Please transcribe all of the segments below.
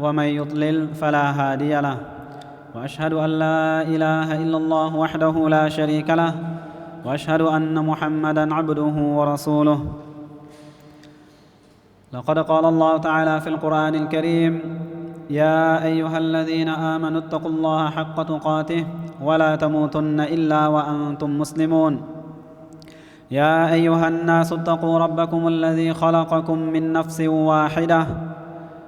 ومن يضلل فلا هادي له. وأشهد أن لا إله إلا الله وحده لا شريك له. وأشهد أن محمدا عبده ورسوله. لقد قال الله تعالى في القرآن الكريم يا أيها الذين آمنوا اتقوا الله حق تقاته ولا تموتن إلا وأنتم مسلمون. يا أيها الناس اتقوا ربكم الذي خلقكم من نفس واحدة.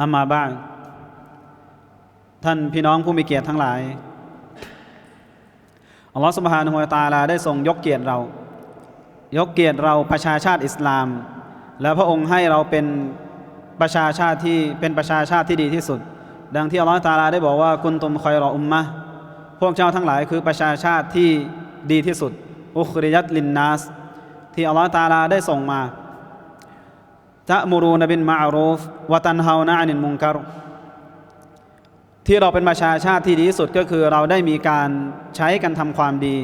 อามาบ้างท่านพี่น้องผู้มีเกียรติทั้งหลาย อัลลอฮฺสุบฮานุฮวตาลาได้ทรงยกเกียรติเรา ยกเกียรติเราประชาชาติอิสลาม และพระองค์ให้เราเป็นประชาชาติที่เป็นประชาชาติที่ดีที่สุด ดังที่อัลลอฮฺตาลาได้บอกว่าคุณตุมคอยรออุมมะพวกเจ้าทั้งหลายคือประชาชาติที่ดีที่สุด อุคริยัตลินนัสที่อัลลอฮฺตาลาได้ส่งมา ตะมูรูนบินมาอารูฟวตันฮาวนะอานินมุงการที่เราเป็นประชาชาติที่ดีที่สุดก็คือเราได้มีการใช้กันทำความดี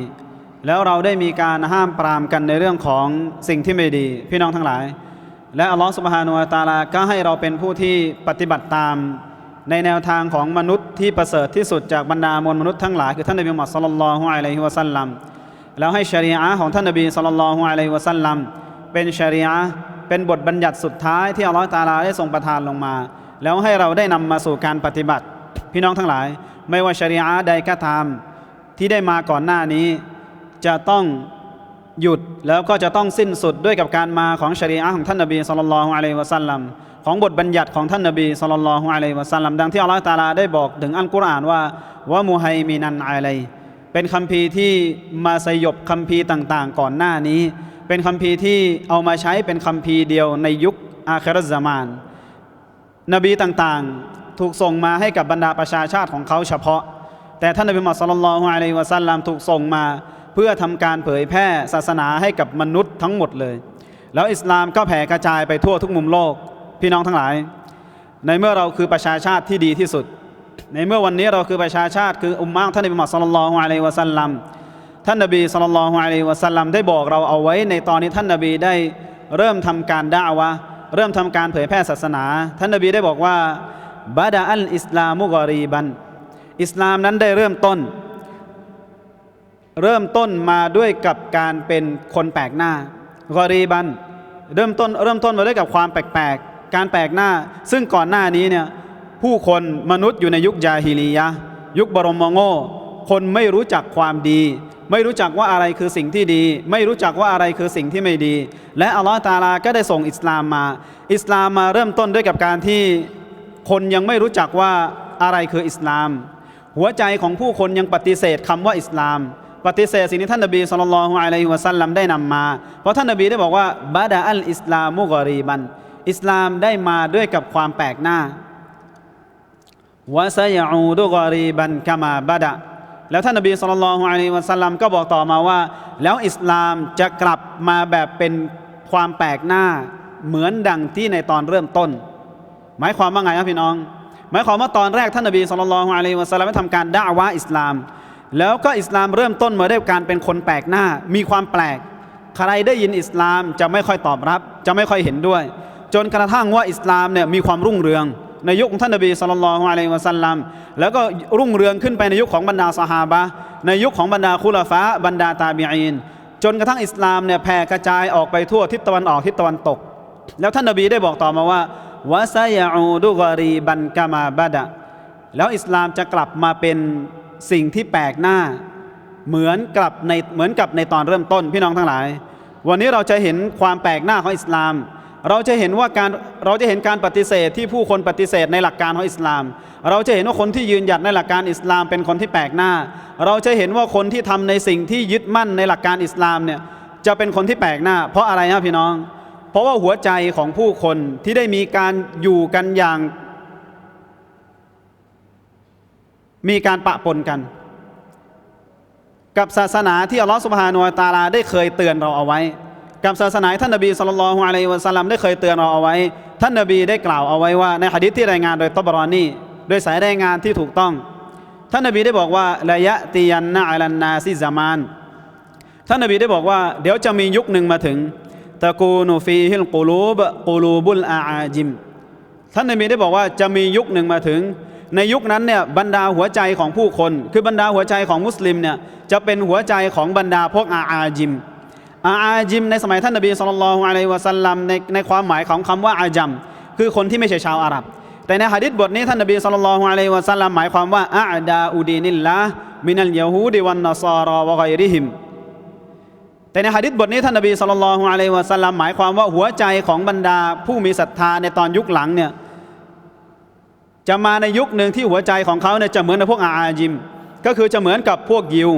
แล้วเราได้มีการห้ามปรามกันในเรื่องของสิ่งที่ไม่ดี พี่น้องทั้งหลาย และอัลลอฮฺสุบฮานุวะตาลาก็ให้เราเป็นผู้ที่ปฏิบัติตามในแนวทางของมนุษย์ที่ประเสริฐที่สุดจากบรรดามวลมนุษย์ทั้งหลายคือท่านนบีมุฮัมมัดศ็อลลัลลอฮุอะลัยฮิวะสัลลัมแล้วให้ชรีอะห์ของท่านนบีศ็อลลัลลอฮุอะลัยฮิวะสัลลัมเป็นชรีอะห์ เป็นบทบัญญัติสุดท้ายที่อัลลอฮฺตาลาได้ทรงประทานลงมา แล้วให้เราได้นำมาสู่การปฏิบัติ พี่น้องทั้งหลาย ไม่ว่าชรีอะห์ใดก็ตามที่ได้มาก่อนหน้านี้ จะต้องหยุดแล้วก็จะต้องสิ้นสุดด้วยกับการมาของชรีอะห์ของท่านนบีศ็อลลัลลอฮุอะลัยวะสัลลัมของบทบัญญัติของท่านนบีศ็อลลัลลอฮุอะลัยวะสัลลัมดังที่อัลลอฮฺตาลาได้บอกถึงอัลกุรอานว่าวะมุฮัยมินันอะลัยเป็นคัมภีร์ที่มาสยบคัมภีร์ต่าง ๆ ก่อนหน้านี้ เป็นคัมภีร์ที่เอามาใช้เป็นคัมภีร์เดียวในยุคอาคราซามาน นบีต่างๆถูกส่งมาให้กับบรรดาประชาชาติของเขาเฉพาะ แต่ท่านนบีมุฮัมมัดศ็อลลัลลอฮุอะลัยวะสัลลัมถูกส่งมา เพื่อทำการเผยแพร่ศาสนาให้กับมนุษย์ทั้งหมดเลย แล้วอิสลามก็แผ่กระจายไปทั่วทุกมุมโลกพี่น้องทั้งหลาย ในเมื่อเราคือประชาชาติที่ดีที่สุด ในเมื่อวันนี้เราคือประชาชาติคืออุมมะท่านนบีมุฮัมมัดศ็อลลัลลอฮุอะลัยวะสัลลัม ท่านนบีศ็อลลัลลอฮุอะลัยวะสัลลัมได้บอกเราเอาไว้ในตอนนี้ท่านนบีได้เริ่มทำการด่าวะเริ่มทำการเผยแพร่ศาสนา ท่านนบีได้บอกว่าบาดาอัลอิสลามุกอรีบัน อิสลามนั้นได้เริ่มต้น เริ่มต้นมาด้วยกับการเป็นคนแปลกหน้ากอรีบัน เริ่มต้นเริ่มต้นมาด้วยกับความแปลกๆ การแปลกหน้า ซึ่งก่อนหน้านี้เนี่ยผู้คนมนุษย์อยู่ในยุคยาฮิลียะ ยุคบรมโง่ คนไม่รู้จักความดี ไม่รู้จักว่าอะไรคือสิ่งที่ดี ไม่รู้จักว่าอะไรคือสิ่งที่ไม่ดี และอัลลอฮฺตาลาก็ได้ส่งอิสลามมา อิสลามมาเริ่มต้นด้วยกับการที่คนยังไม่รู้จักว่าอะไรคืออิสลาม หัวใจของผู้คนยังปฏิเสธคำว่าอิสลาม ปฏิเสธสิ่งที่ท่านนบีสุลต่านละฮ์อะลัยฮิวะสัลลัมได้นำมา เพราะท่านนบีได้บอกว่าบาดาอัลอิสลามุกอรีบัน อิสลามได้มาด้วยกับความแปลกหน้าวะซยอูดุกอรีบันกามาบาดะ แล้วท่านนบีสุลต่านละฮ์อะลัยวะสัลลัมก็บอกต่อมาว่า แล้วอิสลามจะกลับมาแบบเป็นความแปลกหน้าเหมือนดังที่ในตอนเริ่มต้น หมายความว่าไงครับพี่น้อง หมายความว่าตอนแรกท่านนบีสุลต่านละฮ์อะลัยวะสัลลัมได้ทำการด่าวะอิสลาม แล้วก็อิสลามเริ่มต้นมาด้วยการเป็นคนแปลกหน้า มีความแปลก ใครได้ยินอิสลามจะไม่ค่อยตอบรับ จะไม่ค่อยเห็นด้วย จนกระทั่งว่าอิสลามเนี่ยมีความรุ่งเรือง ในยุคของท่านนบีสุลต่านละฮ์อะลัยฮิวะสัลลัมแล้วก็รุ่งเรืองขึ้นไปในยุคของบรรดาสหาบะในยุคของบรรดาคุลาฟะบรรดาตาบีอีนจนกระทั่งอิสลามเนี่ยแผ่กระจายออกไปทั่วทิศตะวันออกทิศตะวันตก แล้วท่านนบีได้บอกต่อมาว่าวะซายาอูดุกอรีบันกามาบาดะแล้วอิสลามจะกลับมาเป็นสิ่งที่แปลกหน้า เหมือนกับในเหมือนกับในตอนเริ่มต้นพี่น้องทั้งหลาย วันนี้เราจะเห็นความแปลกหน้าของอิสลาม เราจะเห็นว่าการเราจะเห็นการปฏิเสธที่ผู้คนปฏิเสธในหลักการของอิสลาม เราจะเห็นว่าคนที่ยืนหยัดในหลักการอิสลามเป็นคนที่แปลกหน้า เราจะเห็นว่าคนที่ทำในสิ่งที่ยึดมั่นในหลักการอิสลามเนี่ยจะเป็นคนที่แปลกหน้า เพราะอะไรครับพี่น้อง เพราะว่าหัวใจของผู้คนที่ได้มีการอยู่กันอย่าง มีการปะปนกัน กับศาสนาที่อัลลอฮฺสุบฮานุวะตาลาได้เคยเตือนเราเอาไว้ กับศาสนาท่านนบีสุลต่านละฮ์อะลัยวะสัลลัมได้เคยเตือนเราเอาไว้ ท่านนบีได้กล่าวเอาไว้ว่าในหะดิษที่รายงานโดยตบรอนีโดยสายรายงานที่ถูกต้อง ท่านนบีได้บอกว่าละยะตียันนะอัลันนาซิซามานท่านนบีได้บอกว่า เดี๋ยวจะมียุคหนึ่งมาถึงตะกูนูฟีฮิลกูลูบกูลูบุลอาอาจิม ท่านนบีได้บอกว่าจะมียุคหนึ่งมาถึง ในยุคนั้นเนี่ยบรรดาหัวใจของผู้คน คือบรรดาหัวใจของมุสลิมเนี่ยจะเป็นหัวใจของบรรดาพวกอาอาจิม อาอาจิมในสมัยท่านนบีสุลต่านละฮ์อะลัยวะสัลลัมในในความหมายของคำว่าอาจัมคือคนที่ไม่ใช่ชาวอาหรับ แต่ในหะดิษบทนี้ท่านนบีสุลต่านละฮ์อะลัยวะสัลลัมหมายความว่าอาดาอูดีนิลละมินัลยะฮูดิวันนซารอวะกอยริฮิมแต่ในหะดิษบทนี้ท่านนบีสุลต่านละฮ์อะลัยวะสัลลัมหมายความว่าหัวใจของบรรดาผู้มีศรัทธาในตอนยุคหลังเนี่ยจะมาในยุคหนึ่งที่หัวใจของเขาเนี่ยจะเหมือนกับพวกอาอาจิม ก็คือจะเหมือนกับพวกยิว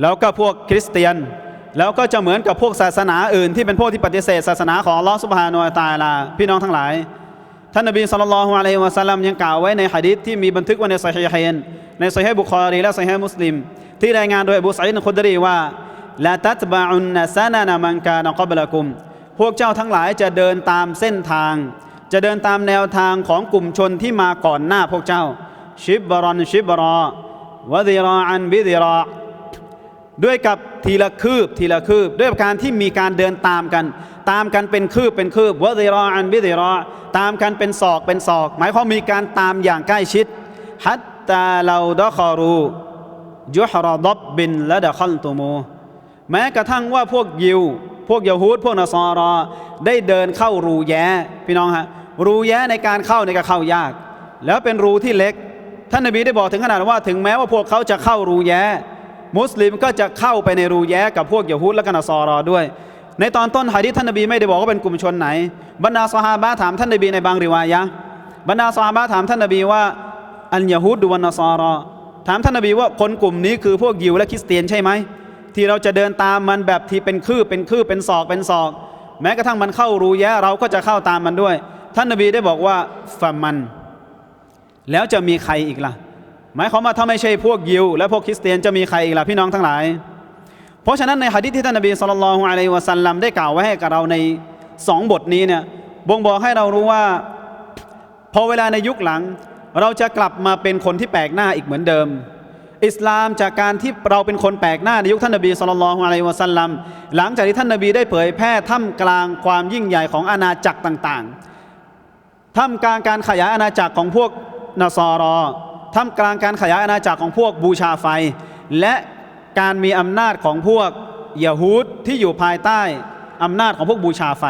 แล้วก็พวกคริสเตียน แล้วก็จะเหมือนกับพวกศาสนาอื่นที่เป็นพวกที่ปฏิเสธศาสนาของลอสุบฮานุวะตาลา พี่น้องทั้งหลาย ท่านนบีสุลต่านละฮ์อะลัยฮิวะสัลลัมยังกล่าวไว้ในหะดีษที่มีบันทึกไว้ในซอฮีฮ์นในซอฮีฮ์บุคอรีและซอฮีฮ์มุสลิม ที่รายงานโดยอบูสัยดคุดรีว่าละตัตบะอุนนะซานานะมันกานกับละกุม พวกเจ้าทั้งหลายจะเดินตามเส้นทาง จะเดินตามแนวทางของกลุ่มชนที่มาก่อนหน้าพวกเจ้า ชิบบรอนชิบรอวะดิรออันบิดิรอด้วยกับ ทีละคืบทีละคืบ ด้วยการที่มีการเดินตามกัน ตามกันเป็นคืบเป็นคืบวะดิรออันบิดิรอตามกันเป็นศอกเป็นศอก หมายความมีการตามอย่างใกล้ชิดฮัตตาเราดะคอรูยุฮรอดบบินและดะคอลตูโมแม้กระทั่งว่าพวกยิว พวกยาฮูดพวกนสอรอ ได้เดินเข้ารูแย้พี่น้องฮะรูแย้ในการเข้าในก็เข้ายาก แล้วเป็นรูที่เล็ก ท่านนบีได้บอกถึงขนาดว่าถึงแม้ว่าพวกเขาจะเข้ารูแย้ มุสลิมก็จะเข้าไปในรูแย้กับพวกยาฮูดและกันซอรอด้วย ในตอนต้นหะดีษท่านนบีไม่ได้บอกว่าเป็นกลุ่มชนไหน บรรดาซอฮาบะถามท่านนบีในบางริวายะบรรดาซอฮาบะถามท่านนบีว่าอันยาฮูดดูวันนซอรอถามท่านนบีว่าคนกลุ่มนี้คือพวกยิวและคริสเตียนใช่ไหมที่เราจะเดินตามมันแบบที่เป็นคืบเป็นคืบเป็นศอกเป็นศอก แม้กระทั่งมันเข้ารูแย้เราก็จะเข้าตามมันด้วย ท่านนบีได้บอกว่าฟามัน แล้วจะมีใครอีกล่ะ หมายความว่าถ้าไม่ใช่พวกยิว และพวกคริสเตียนจะมีใครอีกล่ะพี่น้องทั้งหลาย เพราะฉะนั้นในหะดีษที่ท่านนบีสุลต่านละฮ์อะลัยวะสัลลัมได้กล่าวไว้ให้กับเราในสองบทนี้เนี่ยบ่งบอกให้เรารู้ว่าพอเวลาในยุคหลัง เราจะกลับมาเป็นคนที่แปลกหน้าอีกเหมือนเดิม อิสลามจากการที่เราเป็นคนแปลกหน้าในยุคท่านนบีสุลต่านละฮ์อะลัยวะสัลลัมหลังจากที่ท่านนบีได้เผยแพร่ท่ามกลางความยิ่งใหญ่ของอาณาจักรต่าง ๆท่ามกลางการขยายอาณาจักรของพวกนสอรอ ท่ามกลางการขยายอาณาจักรของพวกบูชาไฟ และการมีอำนาจของพวกยะฮูดที่อยู่ภายใต้อำนาจของพวกบูชาไฟ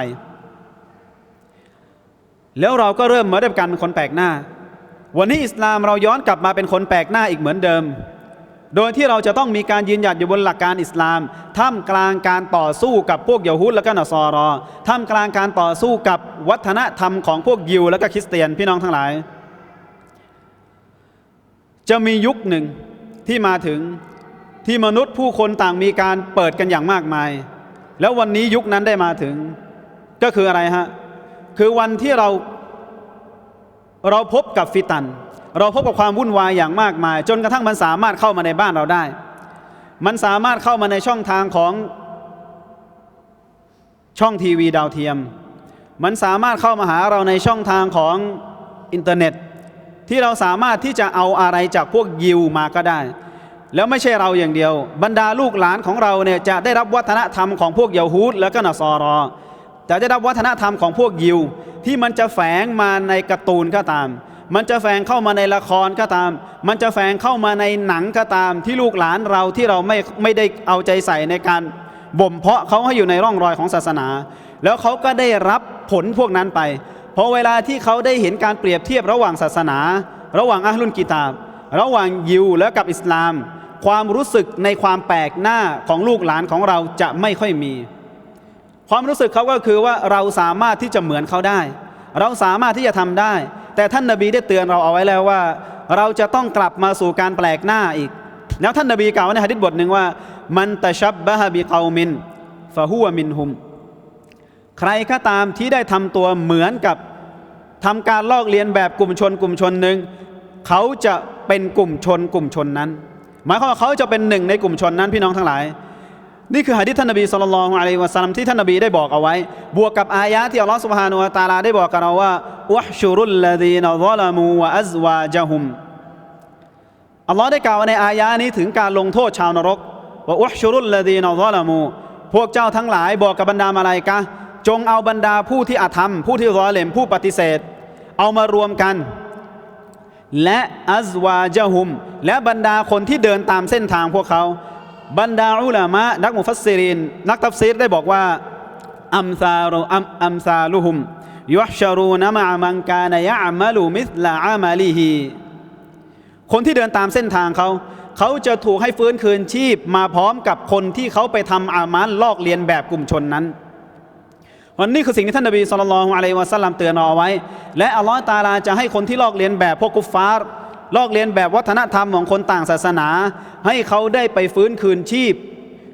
แล้วเราก็เริ่มมาด้วยกันเป็นคนแปลกหน้า วันนี้อิสลามเราย้อนกลับมาเป็นคนแปลกหน้าอีกเหมือนเดิม โดยที่เราจะต้องมีการยืนหยัดอยู่บนหลักการอิสลาม ท่ามกลางการต่อสู้กับพวกยะฮูดและก็นอซอรอ ท่ามกลางการต่อสู้กับวัฒนธรรมของพวกยิวและก็คริสเตียนพี่น้องทั้งหลาย จะมียุคหนึ่งที่มาถึงที่มนุษย์ผู้คนต่างมีการเปิดกันอย่างมากมาย แล้ววันนี้ยุคนั้นได้มาถึง ก็คืออะไรฮะ คือวันที่เราเราพบกับฟิตัน เราพบกับความวุ่นวายอย่างมากมาย จนกระทั่งมันสามารถเข้ามาในบ้านเราได้ มันสามารถเข้ามาในช่องทางของช่องทีวีดาวเทียม มันสามารถเข้ามาหาเราในช่องทางของอินเทอร์เน็ต ที่เราสามารถที่จะเอาอะไรจากพวกยิวมาก็ได้ แล้วไม่ใช่เราอย่างเดียว บรรดาลูกหลานของเราเนี่ยจะได้รับวัฒนธรรมของพวกเยาฮูดและก็นอซอรอจะได้รับวัฒนธรรมของพวกยิว ที่มันจะแฝงมาในการ์ตูนก็ตาม มันจะแฝงเข้ามาในละครก็ตาม มันจะแฝงเข้ามาในหนังก็ตาม ที่ลูกหลานเราที่เราไม่ไม่ได้เอาใจใส่ในการบ่มเพาะเขาให้อยู่ในร่องรอยของศาสนา แล้วเขาก็ได้รับผลพวกนั้นไป พราะเวลาที่เขาได้เห็นการเปรียบเทียบระหว่างศาสนา ระหว่างอัลลุนกิตาบ ระหว่างยิวและกับอิสลาม ความรู้สึกในความแปลกหน้าของลูกหลานของเราจะไม่ค่อยมี ความรู้สึกเขาก็คือว่าเราสามารถที่จะเหมือนเขาได้ เราสามารถที่จะทำได้ แต่ท่านนาบีได้เตือนเราเอาไว้แล้วว่า เราจะต้องกลับมาสู่การแปลกหน้าอีก แล้วท่านนาบีกล่าวในหะดิษบทหนึ่งว่า มันตะชับบะฮะบิกามินฟะฮุวมินฮุม ใครก็ตามที่ได้ทำตัวเหมือนกับทำการลอกเลียนแบบกลุ่มชนกลุ่มชนหนึ่งเขาจะเป็นกลุ่มชนกลุ่มชนนั้น หมายความว่าเขาจะเป็นหนึ่งในกลุ่มชนนั้นพี่น้องทั้งหลาย นี่คือหะดีษท่านนบีสุลต่านละฮ์อะลัยวะสัลลัมที่ท่านนบีได้บอกเอาไว้ บวกกับอายะที่อัลลอฮฺสุบฮานุวะตาลาได้บอกกับเราว่าอุฮชุรุลลดีนซอลามูวะอัซวาจฮุมอัลลอฮ์ได้กล่าวในอายะนี้ถึงการลงโทษชาวนรกว่าอุฮชุรุลลดีนซอลามูพวกเจ้าทั้งหลายบอกกับบรรดามาลายกะ จงเอาบรรดาผู้ที่อาธรรม ผู้ที่รอเลมผู้ปฏิเสธ เอามารวมกัน และอัซวาจฮุม และบรรดาคนที่เดินตามเส้นทางพวกเขา บรรดาอุลามะนักมุฟัสซิริน นักตัฟซีรได้บอกว่าอัมซาลุอัมอัมซาลุฮุมยุชารูนะมะมันกานยะมัลุมิสลาอามาลีฮีคนที่เดินตามเส้นทางเขาเขาจะถูกให้ฟื้นคืนชีพมาพร้อมกับคนที่เขาไปทำอามันลอกเลียนแบบกลุ่มชนนั้น วันนี้คือสิ่งที่ท่านนบีสุลต่านละอะลัยวะสัลลัมเตือนเราเอาไว้ และอัลลอฮฺตาลาจะให้คนที่ลอกเลียนแบบพวกกุฟฟาร์ลอกเลียนแบบวัฒนธรรมของคนต่างศาสนา ให้เขาได้ไปฟื้นคืนชีพ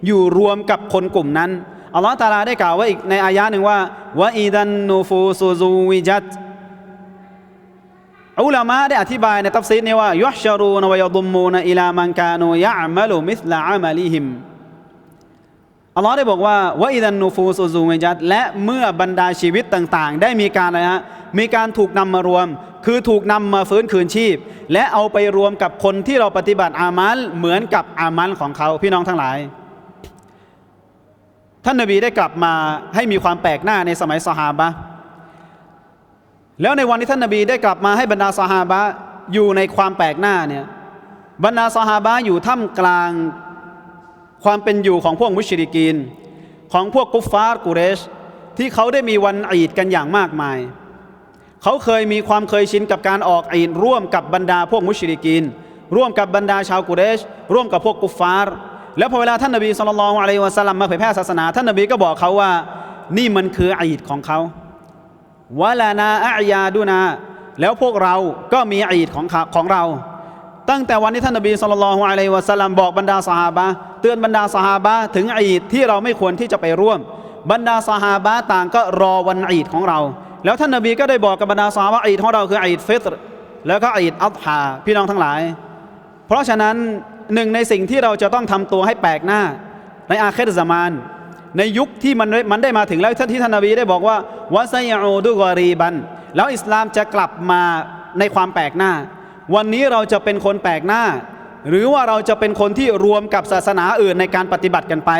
อยู่รวมกับคนกลุ่มนั้นอัลลอฮฺตาลาได้กล่าวไว้อีกในอายะหนึ่งว่าวะอีดันนูฟูซูซูวิจัตอุลามะได้อธิบายในตัฟซีนี้ว่ายุชารูนวยดุมมูนอิลามันกานูยะมัลุมิสลาอามลิฮิม อัลลอฮ์ได้บอกว่าวะอิดันนูฟูซูซูเมจัดและเมื่อบรรดาชีวิตต่างๆ ได้มีการอะไรฮะมีการถูกนำมารวม คือถูกนำมาฟื้นคืนชีพ และเอาไปรวมกับคนที่เราปฏิบัติอามัลเหมือนกับอามัลของเขาพี่น้องทั้งหลาย ท่านนบีได้กลับมาให้มีความแปลกหน้าในสมัยสหาบะแล้วในวันที่ท่านนบีได้กลับมาให้บรรดาสหาบะอยู่ในความแปลกหน้าเนี่ยบรรดาสหาบะอยู่ท่ามกลาง ความเป็นอยู่ของพวกมุชริกีน ของพวกกุฟฟาร์กุเรช ที่เขาได้มีวันอีดกันอย่างมากมาย เขาเคยมีความเคยชินกับการออกอีดร่วมกับบรรดาพวกมุชริกีน ร่วมกับบรรดาชาวกุเรช ร่วมกับพวกกุฟฟาร์แล้วพอเวลาท่านนบีสุลต่านอะลัยวะสัลลัมมาเผยแพร่ศาสนา ท่านนบีก็บอกเขาว่า นี่มันคืออีดของเขาวะลานาอะยาดูนา แล้วพวกเราก็มีอีดของของเรา ตั้งแต่วันที่ท่านนบีสุลต่านอะลัยวะสัลลัมบอกบรรดาสหาบะเตือนบรรดาสหาบะถึงอีดที่เราไม่ควรที่จะไปร่วม บรรดาสหาบะต่างก็รอวันอีดของเรา แล้วท่านนบีก็ได้บอกกับบรรดาสหาบะอีดของเราคืออีดฟิตรแล้วก็อีดอัลฮาพี่น้องทั้งหลาย เพราะฉะนั้นหนึ่งในสิ่งที่เราจะต้องทำตัวให้แปลกหน้า ในอาคิรซามานในยุคที่มันมันได้มาถึงแล้วท่านที่ท่านนบีได้บอกว่าวะไซยอูดุกอรีบัน แล้วอิสลามจะกลับมาในความแปลกหน้า วันนี้เราจะเป็นคนแปลกหน้า หรือว่าเราจะเป็นคนที่รวมกับศาสนาอื่นในการปฏิบัติกันไป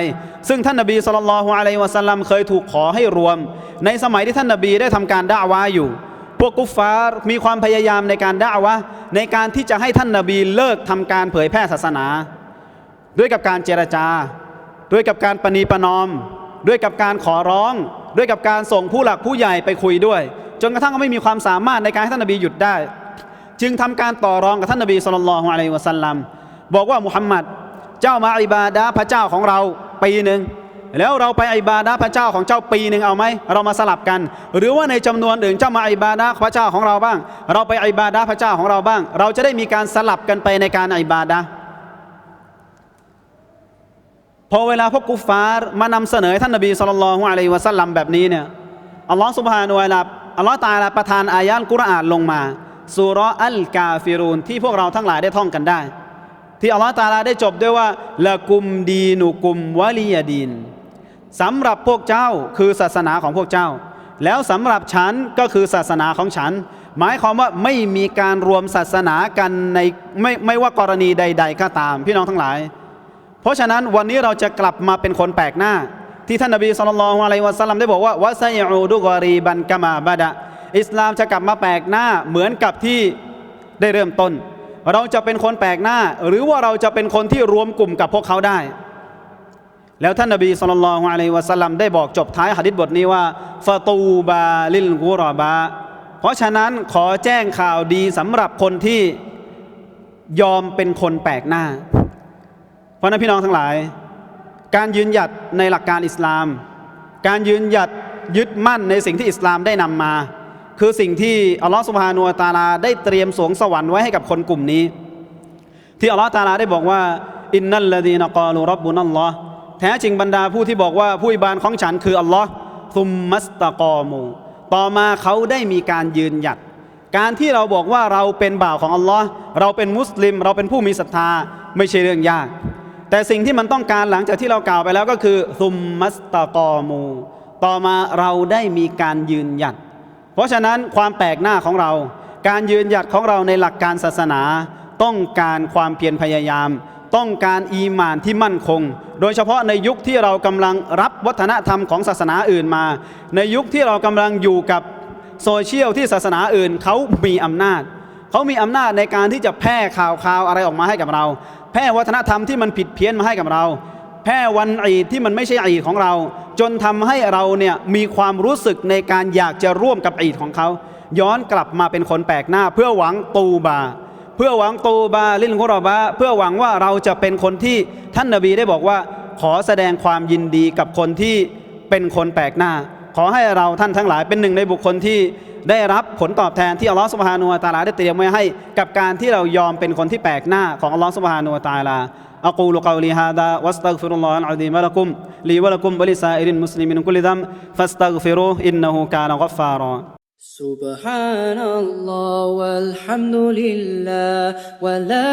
ซึ่งท่านนบีสุลต่านละฮ์อะลัยวะสัลลัมเคยถูกขอให้รวม ในสมัยที่ท่านนบีได้ทำการด่าวาอยู่ พวกกุฟฟาร์มีความพยายามในการด่าวะในการที่จะให้ท่านนบีเลิกทำการเผยแพร่ศาสนา ด้วยกับการเจรจา ด้วยกับการปณีประนอม ด้วยกับการขอร้อง ด้วยกับการส่งผู้หลักผู้ใหญ่ไปคุยด้วย จนกระทั่งไม่มีความสามารถในการให้ท่านนบีหยุดได้ จึงทำการต่อรองกับท่านนบีสุลต่านละฮ์อะลัยวะสัลลัมบอกว่ามุฮัมมัดเจ้ามาอิบาดะห์พระเจ้าของเราปีหนึ่งแล้วเราไปอิบาดะห์พระเจ้าของเจ้าปีหนึ่งเอาไหมเรามาสลับกัน หรือว่าในจำนวนอื่นเจ้ามาอิบาดะห์พระเจ้าของเราบ้าง เราไปอิบาดะห์พระเจ้าของเราบ้าง เราจะได้มีการสลับกันไปในการอิบาดะห์พอเวลาพวกกุฟฟาร์มานำเสนอท่านนบีสุลต่านละฮ์อะลัยวะสัลลัมแบบนี้เนี่ยอัลลอฮ์สุบฮานุวะลาอัลลอฮ์ตาลาประทานอายะห์กุรอานลงมา สุราะห์อัลกาฟิรูนที่พวกเราทั้งหลายได้ท่องกันได้ ที่อัลลอฮ์ตาลาได้จบด้วยว่าละกุมดีนุกุมวะลียดีนสำหรับพวกเจ้าคือศาสนาของพวกเจ้า แล้วสำหรับฉันก็คือศาสนาของฉัน หมายความว่าไม่มีการรวมศาสนากันในไม่ไม่ว่ากรณีใด ๆ ก็ตามพี่น้องทั้งหลาย เพราะฉะนั้นวันนี้เราจะกลับมาเป็นคนแปลกหน้า ที่ท่านนบีสุลต่านอะลัยวะสัลลัมได้บอกว่าวะไซอูดุกอรีบันกามาบาดะ อิสลามจะกลับมาแปลกหน้าเหมือนกับที่ได้เริ่มต้น เราจะเป็นคนแปลกหน้า หรือว่าเราจะเป็นคนที่รวมกลุ่มกับพวกเขาได้ แล้วท่านนบีสุลต่านอะลัยวะสัลลัมได้บอกจบท้ายหะดิษบทนี้ว่าฟาตูบาลิลกุรอบะเพราะฉะนั้นขอแจ้งข่าวดีสำหรับคนที่ยอมเป็นคนแปลกหน้า เพราะฉะนั้นพี่น้องทั้งหลาย การยืนหยัดในหลักการอิสลาม การยืนหยัดยึดมั่นในสิ่งที่อิสลามได้นำมา คือสิ่งที่อัลลอฮฺสุบฮานุวะตาลาได้เตรียมสวงสวรรค์ไว้ให้กับคนกลุ่มนี้ ที่อัลลอฮฺตาลาได้บอกว่าอินนัลลดีนกาลูรับบุนัลลอฮ์แท้จริงบรรดาผู้ที่บอกว่าผู้อิบานของฉันคืออัลลอฮ์ซุมมัสตะกอมูต่อมาเขาได้มีการยืนหยัด การที่เราบอกว่าเราเป็นบ่าวของอัลลอฮ์เราเป็นมุสลิม เราเป็นผู้มีศรัทธาไม่ใช่เรื่องยาก แต่สิ่งที่มันต้องการหลังจากที่เรากล่าวไปแล้วก็คือซุมมัสตะกอมูต่อมาเราได้มีการยืนหยัด เพราะฉะนั้นความแปลกหน้าของเรา การยืนหยัดของเราในหลักการศาสนา ต้องการความเพียรพยายาม ต้องการอีมานที่มั่นคง โดยเฉพาะในยุคที่เรากำลังรับวัฒนธรรมของศาสนาอื่นมา ในยุคที่เรากำลังอยู่กับโซเชียลที่ศาสนาอื่นเขามีอำนาจเขามีอำนาจในการที่จะแพร่ข่าวข่าวอะไรออกมาให้กับเรา แพร่วัฒนธรรมที่มันผิดเพี้ยนมาให้กับเรา แพร่วันอีดที่มันไม่ใช่อีดของเรา จนทำให้เราเนี่ยมีความรู้สึกในการอยากจะร่วมกับอีดของเขา ย้อนกลับมาเป็นคนแปลกหน้า เพื่อหวังตูบา เพื่อหวังตูบาลินกุรอบาเพื่อหวังว่าเราจะเป็นคนที่ท่านนบีได้บอกว่า ขอแสดงความยินดีกับคนที่เป็นคนแปลกหน้า ขอให้เราท่านทั้งหลายเป็นหนึ่งในบุคคลที่ได้รับผลตอบแทนที่อัลลอฮฺสุบฮานุวะตาลาได้เตรียมไว้ให้ กับการที่เรายอมเป็นคนที่แปลกหน้าของอัลลอฮฺสุบฮานุวะตาลา أقول قولي هذا واستغفر الله العظيم لكم لي ولكم ولسائر المسلمين كل ذنب فاستغفروه إنه كان غفارا. سبحان الله والحمد لله ولا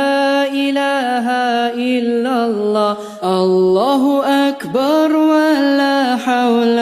إله إلا الله الله أكبر ولا حول.